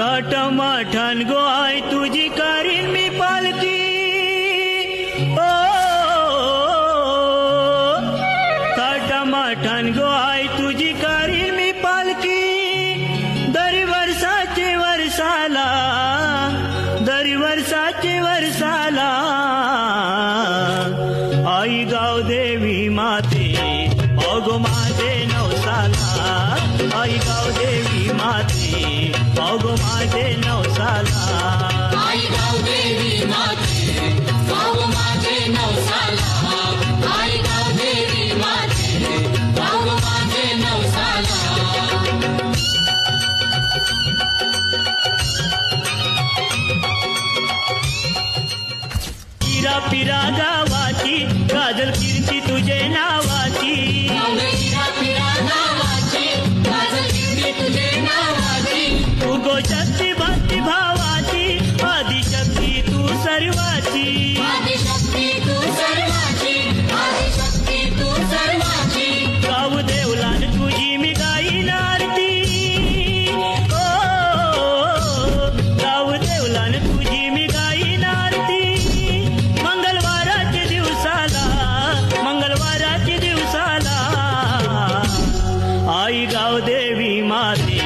काटमाठण गो आई तुझी करीन मी पालकी। ओ काटमाठण गो आई तुझी करीन मी पालकी। दरी वर्षाचे वर्षाला, दरी वर्षाचे वर्षाला। आई गाव देवी माते, अगो माझे नवसाला। आई गाव देवी माते अगो माझे नवसाला आई गाव देवी माते गाव माझे नवसाला आई गाव देवी माते गाव माझे नवसाला पिरा पिरा गावाची सर्वाची। आदिशक्ती तू सर्वाची आदिशक्ती तू सर्वाची। गाव देवलान तुझी मी ओ देवलान तुझी मी आरती मंगळवाराच्या दिवसाला दिवसाला आई गाव देवी माते।